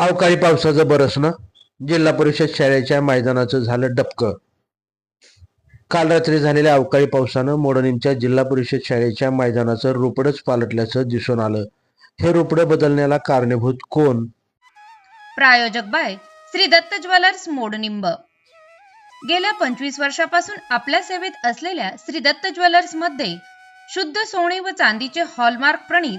अवकाळी पावसाचं बरसणं जिल्हा परिषद शाळेच्या मैदानाचं झालं डबकं. काल रात्री झालेल्या अवकाळी पावसानं मोडणीमच्या जिल्हा परिषद शाळेच्या मैदानाचं रोपडच पालटल्याचं दिसून आलं. हे रोपडं बदलण्याला कारणीभूत कोण? प्रायोजक बाय श्री दत्त ज्वेलर्स मोडनिंब. गेल्या पंचवीस वर्षापासून आपल्या सेवेत असलेल्या श्री दत्त ज्वेलर्समध्ये शुद्ध सोने व चांदीचे हॉलमार्क प्रणीत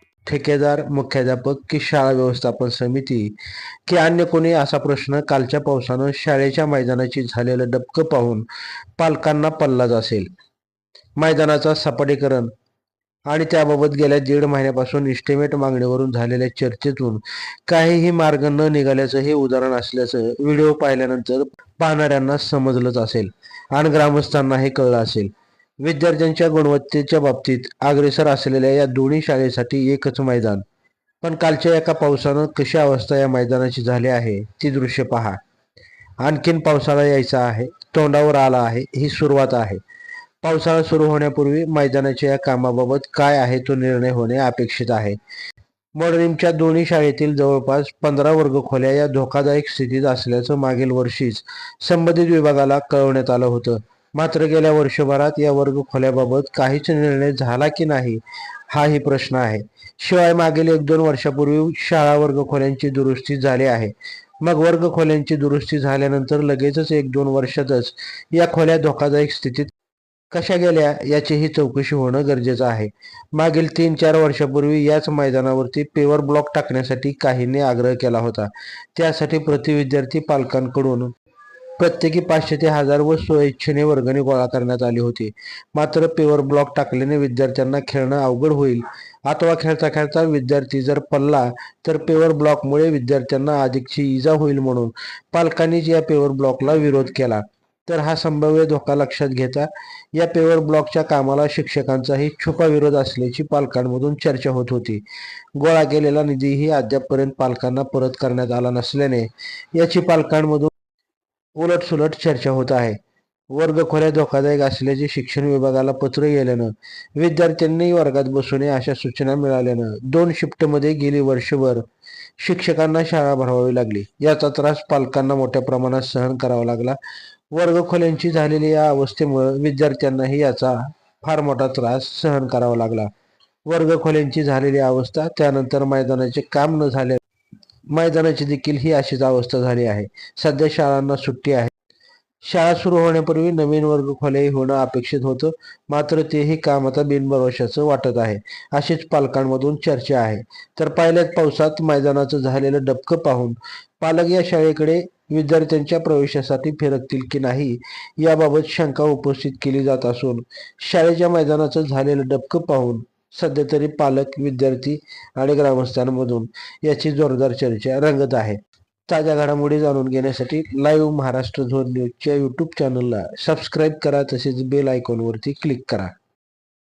ठेकेदार मुख्याध्यापक की शाळा व्यवस्थापन समिती की अन्य कोणी असा प्रश्न कालच्या पावसानं शाळेच्या मैदानाची झालेलं डबकं पाहून पालकांना पल्लाच असेल. मैदानाचा सपाटीकरण आणि त्याबाबत गेल्या दीड महिन्यापासून इस्टिमेट मागणीवरून झालेल्या चर्चेतून काहीही मार्ग न निघाल्याचं हे उदाहरण असल्याचं व्हिडिओ पाहिल्यानंतर पाहणाऱ्यांना समजलंच असेल आणि ग्रामस्थांना हे कळलं असेल. विद्यार्थ्यांच्या गुणवत्तेच्या बाबतीत अग्रेसर असलेल्या या दोन्ही शाळेसाठी एकच मैदान. पण कालच्या एका पावसानं कशी अवस्था या मैदानाची झाली आहे ती दृश्य पहा. आणखीन पावसाळा यायचा आहे तोंडावर आला आहे ही सुरुवात आहे. पावसाळा सुरू होण्यापूर्वी मैदानाच्या या कामाबाबत काय आहे तो निर्णय होणे अपेक्षित आहे. मोडरीमच्या दोन्ही शाळेतील जवळपास पंधरा वर्ग खोल्या या धोकादायक स्थितीत असल्याचं मागील वर्षीच संबंधित विभागाला कळवण्यात आलं होतं. मात्र गेल्या वर्षभरात या वर्ग खोल्याबाबत काहीच निर्णय झाला की नाही हाही प्रश्न आहे. शिवाय मागील एक दोन वर्षापूर्वी शाळा वर्ग खोल्यांची दुरुस्ती झाली आहे. मग वर्ग खोल्यांची दुरुस्ती झाल्यानंतर लगेचच एक दोन वर्षातच या खोल्या धोकादायक स्थितीत कशा गेल्या याचीही चौकशी होणं गरजेचं आहे. मागील तीन चार वर्षापूर्वी याच मैदानावरती पेवर ब्लॉक टाकण्यासाठी काहींनी आग्रह केला होता. त्यासाठी प्रति विद्यार्थी पालकांकडून प्रत्येकी पाचशे ते हजार व स्वइच्छेने वर्गणी गोळा करण्यात आली होती. मात्र पेवर ब्लॉक टाकल्याने विद्यार्थ्यांना खेळणं अवघड होईल. अथवा खेळता खेळता विद्यार्थी जर पडला तर पेवर ब्लॉकमुळे विद्यार्थ्यांना अधिकची इजा होईल म्हणून पालकांनीच या पेवर ब्लॉकला विरोध केला. तर हा संभाव्य धोका लक्षात घेता या पेवर ब्लॉकच्या कामाला शिक्षकांचाही छुपा विरोध असल्याची पालकांमधून चर्चा होत होती. गोळा केलेला निधीही अद्यापपर्यंत पालकांना परत करण्यात आला नसल्याने याची पालकांमधून उलटसुलट चर्चा होत आहे. वर्ग खोल्या धोकादायक असल्याचे शिक्षण विभागाला पत्र गेल्यानं विद्यार्थ्यांनी वर्गात बसू नये अशा सूचना मिळाल्यानं दोन शिफ्टमध्ये गेली वर्षभर शिक्षकांना शाळा भरवावी लागली. याचा त्रास पालकांना मोठ्या प्रमाणात सहन करावा लागला. वर्ग खोल्यांची झालेली या अवस्थेमुळे विद्यार्थ्यांनाही याचा फार मोठा त्रास सहन करावा लागला. वर्ग खोल्यांची झालेली अवस्था त्यानंतर मैदानाचे काम न झाले मैदानाची देखील ही अशीच अवस्था झाली आहे. सध्या शाळांना सुट्टी आहे. शाळा सुरू होण्यापूर्वी नवीन वर्ग खोल्याही होणं अपेक्षित होतं. मात्र तेही काम आता बिनभरवशाचं वाटत आहे. अशीच पालकांमधून चर्चा आहे. तर पहिल्याच पावसात मैदानाचं झालेलं डबकं पाहून पालक या शाळेकडे विद्यार्थ्यांच्या प्रवेशासाठी फिरकतील की नाही याबाबत शंका उपस्थित केली जात असून शाळेच्या मैदानाचं झालेलं डबकं पाहून सध्या तरी पालक विद्यार्थी आणि ग्रामस्थांमधून याची जोरदार चर्चा रंगत आहे. ताज्या घडामोडी जाणून घेण्यासाठी लाईव्ह महाराष्ट्र झोन न्यूजच्या यूट्यूब चॅनलला सबस्क्राईब करा तसेच बेल आयकॉनवरती क्लिक करा.